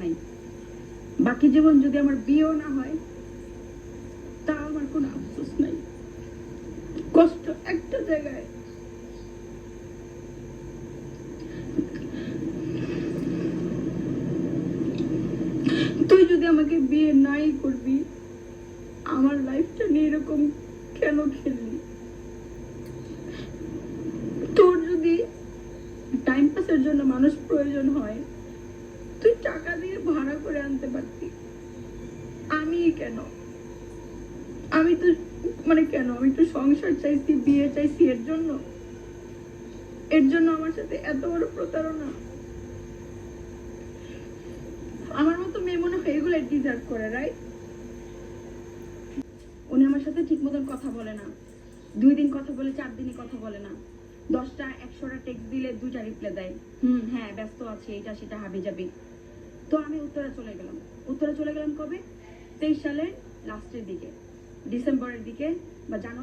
নাই। বাকি জীবন যদি আমার বিয়েও না হয়, তা আমার কোনো আফসোস নাই। কষ্ট একটা জায়গায়। তুই যদি আমাকে বিয়ে নাই করবি, আমার লাইফটা নিয়ে এরকম কেন খেললি তোর যদি টাইম পাসের জন্য মানুষ প্রয়োজন হয় তুই টাকা দিয়ে ভাড়া করে আনতে পারতি। আমি কেন? আমি তো মানে কেন? আমি তো সংসার চাইছি, বিয়ে চাইছি, এর জন্য? এর জন্য আমার সাথে এত বড় প্রতারণা? আমার মতো মেয়ে মনে হয় এগুলো ডিজার্ভ করে রাইট উনি আমার সাথে ঠিক মতন কথা বলে না। দুই দিন কথা বলে, চার দিনই কথা বলে না। দশটা, একশোটা টেক্সট দিলে দুইটা রিপ্লাই দেয়। হুম হ্যাঁ ব্যস্ত আছে এটা সেটা হাবি যাবি তো আমি উত্তরা চলে গেলাম। উত্তরা চলে গেলাম কবে? তেইশ সালের লাস্টের দিকে, ডিসেম্বরের দিকে বা জানু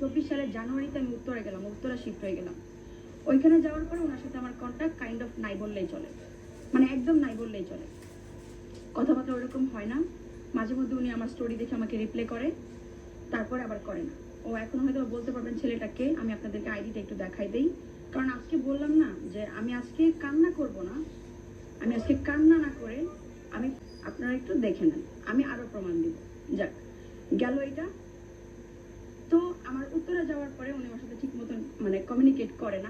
চব্বিশ সালের জানুয়ারিতে আমি উত্তরে গেলাম, উত্তরা শিফট হয়ে গেলাম। ওইখানে যাওয়ার পরে ওনার সাথে আমার কন্ট্যাক্ট কাইন্ড অফ নাই বললেই চলে। মানে একদম নাই বললেই চলে। কথাবার্তা ওরকম হয় না। মাঝে মধ্যে উনি আমার স্টোরি দেখে আমাকে রিপ্লাই করে, তারপরে আবার করে না। ও এখন হয়তো বলতে পারবেন ছেলেটাকে আমি আপনাদেরকে আইডিটা একটু দেখাই দিই। কারণ আজকে বললাম না যে আমি আজকে কান্না করব না। আমি আজকে কান্না না করে আমি, আপনারা একটু দেখে নেন। আমি আরও প্রমাণ দিব। যাক, গেল এটা তো আমার উত্তরে যাওয়ার পরে উনি আমার সাথে ঠিক মতন মানে কমিউনিকেট করে না।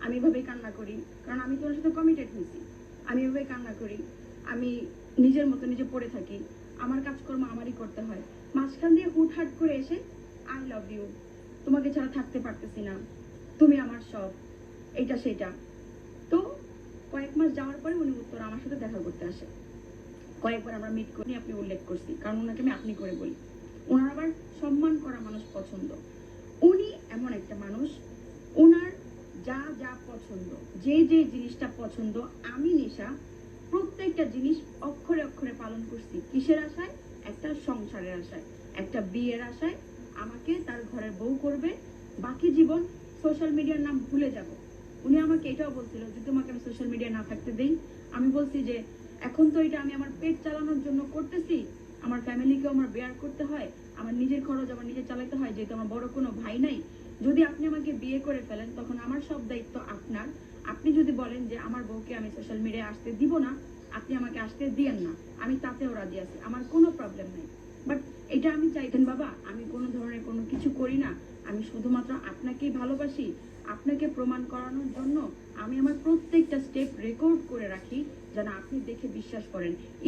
আমি এভাবেই কান্না করি। কারণ আমি তো ওর সাথে কমিটেড হয়েছি। আমি এভাবেই কান্না করি। আমি নিজের মতো নিজে পড়ে থাকি। আমার কাজকর্ম আমারই করতে হয়। মাঝখান দিয়ে হুটহাট করে এসে আই লাভ ইউ তোমাকে ছাড়া থাকতে পারতেছি না। তুমি আমার সব। এইটা সেটা কয়েক মাস যাওয়ার পরে উনি উত্তর আমার সাথে দেখা করতে আসে। কয়েকবার আমরা মিট করি আপনি উল্লেখ করছি, কারণ ওনাকে আমি আপনি করে বলি। ওনার আবার সম্মান করা মানুষ পছন্দ। উনি এমন একটা মানুষ ওনার যা যা পছন্দ, যে যে জিনিসটা পছন্দ, আমি, নিশা, প্রত্যেকটা জিনিস অক্ষরে অক্ষরে পালন করছি। কিসের আশায়? একটা সংসারের আশায়। একটা বিয়ের আশায় আমাকে তার ঘরের বউ করবে। বাকি জীবন সোশ্যাল মিডিয়ার নাম ভুলে যাব। উনি আমাকে এটাও বলছিল যে, তোমাকে সোশ্যাল মিডিয়া না থাকতে দেই আমি বলছি যে, এখন তো এটা আমি আমার পেট চালানোর জন্য করতেছি। আমার ফ্যামিলিকেও আমার বেয়ার করতে হয়। আমার নিজের খরচ আমার নিজে চালাতে হয়, যেহেতু আমার বড় কোনো ভাই নাই। যদি আপনি আমাকে বিয়ে করে ফেলেন, তখন আমার সব দায়িত্ব আপনার। আপনি যদি বলেন যে, আমার বউকে আমি সোশ্যাল মিডিয়ায় আসতে দিব না, আপনি আমাকে আসতে দিয়েন না। আমি তাতেও রাজি আছি। আমার কোনো প্রবলেম নেই। বাট এটা আমি চাইতেন বাবা, আমি কোনো ধরনের কোনো কিছু করি না। আমি শুধুমাত্র আপনাকেই ভালোবাসি। আপনাকে প্রমাণ করানোর জন্য আমি আমার প্রত্যেকটা স্টেপ রেকর্ড করে রাখি যেন আপনি দেখে বিশ্বাস করেন।